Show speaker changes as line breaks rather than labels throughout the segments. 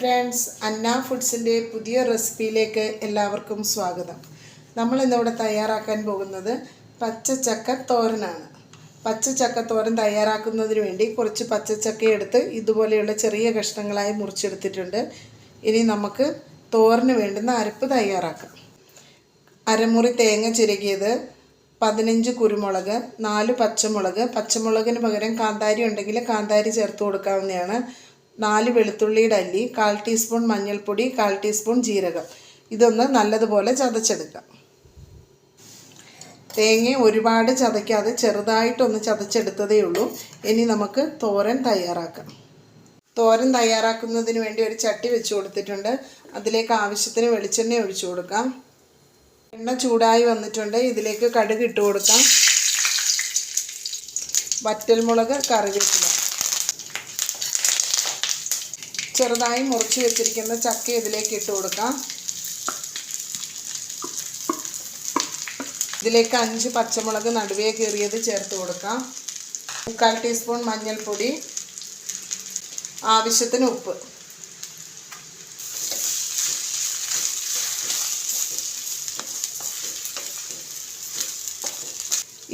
Friends അന്ന ഫുഡ്സിന്റെ പുതിയ റെസിപ്പിയിലേക്ക് എല്ലാവർക്കും സ്വാഗതം. നമ്മൾ ഇന്നിവിടെ തയ്യാറാക്കാൻ പോകുന്നത് പച്ചച്ചക്ക തോരനാണ്. പച്ചച്ചക്ക തോരൻ തയ്യാറാക്കുന്നതിന് വേണ്ടി കുറച്ച് പച്ചച്ചക്ക എടുത്ത് ഇതുപോലെയുള്ള ചെറിയ കഷ്ണങ്ങളായി മുറിച്ചെടുത്തിട്ടുണ്ട്. ഇനി നമുക്ക് തോരന് വേണ്ടുന്ന അരപ്പ് തയ്യാറാക്കാം. അരമുറി തേങ്ങ ചിരകിയത് പതിനഞ്ച് കുരുമുളക് നാല് പച്ചമുളക്. പച്ചമുളകിന് പകരം കാന്താരി ഉണ്ടെങ്കിൽ കാന്താരി ചേർത്ത് കൊടുക്കാവുന്നതാണ്. നാല് വെളുത്തുള്ളിയുടെ അല്ലി കാൽ ടീസ്പൂൺ മഞ്ഞൾപ്പൊടി കാൽ ടീസ്പൂൺ ജീരകം. ഇതൊന്ന് നല്ലതുപോലെ ചതച്ചെടുക്കാം. തേങ്ങ ഒരുപാട് ചതയ്ക്കാതെ ചെറുതായിട്ടൊന്ന് ചതച്ചെടുത്തതേ ഉള്ളൂ. ഇനി നമുക്ക് തോരൻ തയ്യാറാക്കാം. തോരൻ തയ്യാറാക്കുന്നതിന് വേണ്ടി ഒരു ചട്ടി വെച്ച് കൊടുത്തിട്ടുണ്ട്. അതിലേക്ക് ആവശ്യത്തിന് വെളിച്ചെണ്ണ ഒഴിച്ചു കൊടുക്കാം. എണ്ണ ചൂടായി വന്നിട്ടുണ്ട്. ഇതിലേക്ക് കടുക് ഇട്ട് കൊടുക്കാം. വറ്റൽമുളക് കറിവേപ്പില. ചെറുതായി മുറിച്ച് വെച്ചിരിക്കുന്ന ചക്ക ഇതിലേക്ക് ഇട്ട് കൊടുക്കാം. ഇതിലേക്ക് അഞ്ച് പച്ചമുളക് നടുവേ കീറിയത് ചേർത്ത് കൊടുക്കാം. മുക്കാൽ ടീസ്പൂൺ മഞ്ഞൾപ്പൊടി. ആവശ്യത്തിന് ഉപ്പ്.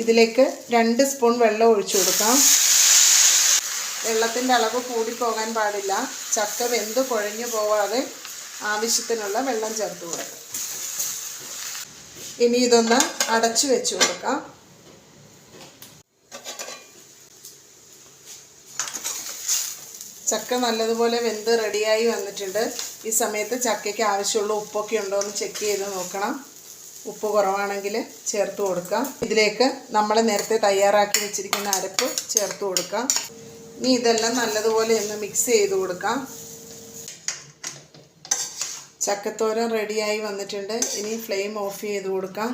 ഇതിലേക്ക് രണ്ട് സ്പൂൺ വെള്ളം ഒഴിച്ചു കൊടുക്കാം. വെള്ളത്തിന്റെ അളവ് കൂടിപ്പോകാൻ പാടില്ല. ചക്ക വെന്ത് കുഴഞ്ഞു പോവാതെ ആവശ്യത്തിനുള്ള വെള്ളം ചേർത്ത് കൊടുക്കാം. ഇനി ഇതൊന്ന് അടച്ചു വെച്ച് കൊടുക്കാം. ചക്ക നല്ലതുപോലെ വെന്ത് റെഡിയായി വന്നിട്ടുണ്ട്. ഈ സമയത്ത് ചക്കയ്ക്ക് ആവശ്യമുള്ള ഉപ്പൊക്കെ ഉണ്ടോ എന്ന് ചെക്ക് ചെയ്ത് നോക്കണം. ഉപ്പ് കുറവാണെങ്കിൽ ചേർത്ത് കൊടുക്കാം. ഇതിലേക്ക് നമ്മൾ നേരത്തെ തയ്യാറാക്കി വെച്ചിരിക്കുന്ന അരപ്പ് ചേർത്ത് കൊടുക്കാം. ഇനി ഇതെല്ലാം നല്ലതുപോലെ ഒന്ന് മിക്സ് ചെയ്ത് കൊടുക്കാം. ചക്കത്തോരൻ റെഡിയായി വന്നിട്ടുണ്ട്. ഇനി ഫ്ലെയിം ഓഫ് ചെയ്ത് കൊടുക്കാം.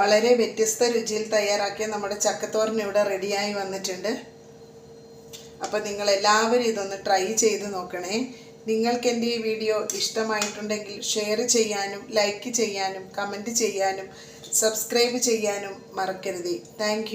വളരെ വ്യത്യസ്ത രുചിയിൽ തയ്യാറാക്കിയ നമ്മുടെ ചക്കത്തോരൻ ഇവിടെ റെഡിയായി വന്നിട്ടുണ്ട്. അപ്പോൾ നിങ്ങൾ എല്ലാവരും ഇതൊന്ന് ട്രൈ ചെയ്ത് നോക്കണേ. നിങ്ങൾക്ക് എന്റെ ഈ വീഡിയോ ഇഷ്ടമായിട്ടുണ്ടെങ്കിൽ ഷെയർ ചെയ്യാനും ലൈക്ക് ചെയ്യാനും കമന്റ് ചെയ്യാനും സബ്സ്ക്രൈബ് ചെയ്യാനും മറക്കരുത്. താങ്ക്